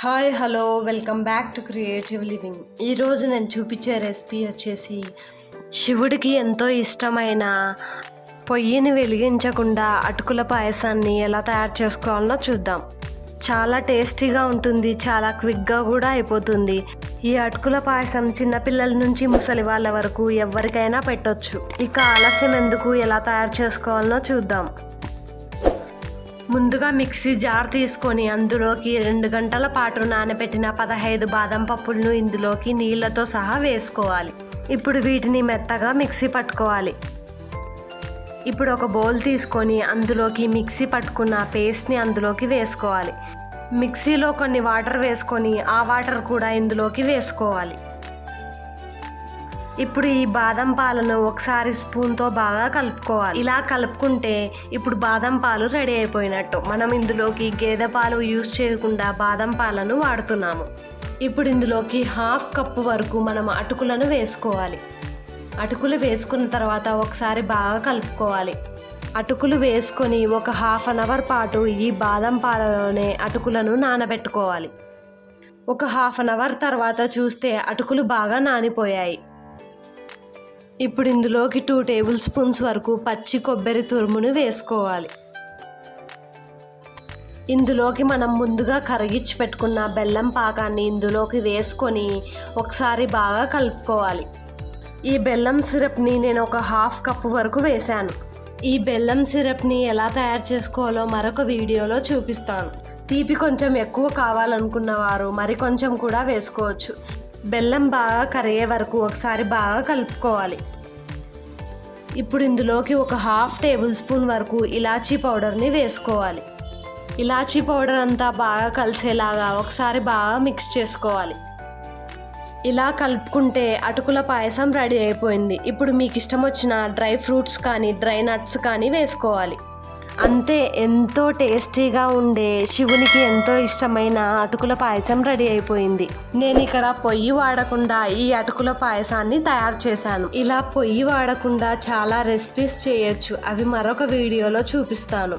Hi hello welcome back to creative living. ఈరోజు నేను చూపించే రెసిపీ వచ్చేసి శివుడికి ఎంతో ఇష్టమైన పొయ్యిని వెలిగించకుండా అటుకుల పాయసాన్ని ఎలా తయారు చేసుకోవాలనో చూద్దాం. చాలా టేస్టీగా ఉంటుంది చాలా క్విక్గా కూడా అయిపోతుంది. ఈ అటుకుల పాయసం చిన్నపిల్లల నుంచి ముసలి వాళ్ళ వరకు ఎవరికైనా పెట్టొచ్చు. ఇక ఆలస్యం ఎందుకు ఎలా తయారు చేసుకోవాలనో చూద్దాం. ముందుగా మిక్సీ జార్ తీసుకొని అందులోకి రెండు గంటల పాటు నానబెట్టిన పదహైదు బాదం పప్పులను ఇందులోకి నీళ్ళతో సహా వేసుకోవాలి. ఇప్పుడు వీటిని మెత్తగా మిక్సీ పట్టుకోవాలి. ఇప్పుడు ఒక బౌల్ తీసుకొని అందులోకి మిక్సీ పట్టుకున్న పేస్ట్ని అందులోకి వేసుకోవాలి. మిక్సీలో కొన్ని వాటర్ వేసుకొని ఆ వాటర్ కూడా ఇందులోకి వేసుకోవాలి. ఇప్పుడు ఈ బాదం పాలను ఒకసారి స్పూన్తో బాగా కలుపుకోవాలి. ఇలా కలుపుకుంటే ఇప్పుడు బాదం పాలు రెడీ అయిపోయినట్టు. మనం ఇందులోకి గేదె పాలు యూస్ చేయకుండా బాదం పాలను వాడుతున్నాము. ఇప్పుడు ఇందులోకి హాఫ్ కప్పు వరకు మనం అటుకులను వేసుకోవాలి. అటుకులు వేసుకున్న తర్వాత ఒకసారి బాగా కలుపుకోవాలి. అటుకులు వేసుకొని ఒక హాఫ్ అన్ అవర్ పాటు ఈ బాదం పాలలోనే అటుకులను నానబెట్టుకోవాలి. ఒక హాఫ్ అన్ అవర్ తర్వాత చూస్తే అటుకులు బాగా నానిపోయాయి. ఇప్పుడు ఇందులోకి టూ టేబుల్ స్పూన్స్ వరకు పచ్చి కొబ్బరి తురుమును వేసుకోవాలి. ఇందులోకి మనం ముందుగా కరిగించి పెట్టుకున్న బెల్లం పాకాన్ని ఇందులోకి వేసుకొని ఒకసారి బాగా కలుపుకోవాలి. ఈ బెల్లం సిరప్ని నేను ఒక హాఫ్ కప్ వరకు వేశాను. ఈ బెల్లం సిరప్ని ఎలా తయారు చేసుకోవాలో మరొక వీడియోలో చూపిస్తాను. తీపి కొంచెం ఎక్కువ కావాలనుకున్న వారు మరి కొంచెం కూడా వేసుకోవచ్చు. బెల్లం బాగా కరిగే వరకు ఒకసారి బాగా కలుపుకోవాలి. ఇప్పుడు ఇందులోకి ఒక హాఫ్ టేబుల్ స్పూన్ వరకు ఇలాచీ పౌడర్ని వేసుకోవాలి. ఇలాచీ పౌడర్ అంతా బాగా కలిసేలాగా ఒకసారి బాగా మిక్స్ చేసుకోవాలి. ఇలా కలుపుకుంటే అటుకుల పాయసం రెడీ అయిపోయింది. ఇప్పుడు మీకు ఇష్టం వచ్చిన డ్రై ఫ్రూట్స్ కానీ డ్రై నట్స్ కానీ వేసుకోవాలి. అంతే ఎంతో టేస్టీగా ఉండే శివునికి ఎంతో ఇష్టమైన అటుకుల పాయసం రెడీ అయిపోయింది. నేను ఇక్కడ పొయ్యి వాడకుండా ఈ అటుకుల పాయసాన్ని తయారు చేశాను. ఇలా పొయ్యి వాడకుండా చాలా రెసిపీస్ చేయొచ్చు. అవి మరొక వీడియోలో చూపిస్తాను.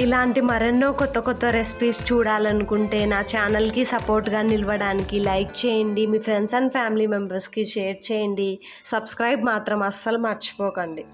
ఇలాంటి మరెన్నో కొత్త కొత్త రెసిపీస్ చూడాలనుకుంటే నా ఛానల్కి సపోర్ట్గా నిలవడానికి లైక్ చేయండి. మీ ఫ్రెండ్స్ అండ్ ఫ్యామిలీ మెంబర్స్కి షేర్ చేయండి. సబ్స్క్రైబ్ మాత్రం అస్సలు మర్చిపోకండి.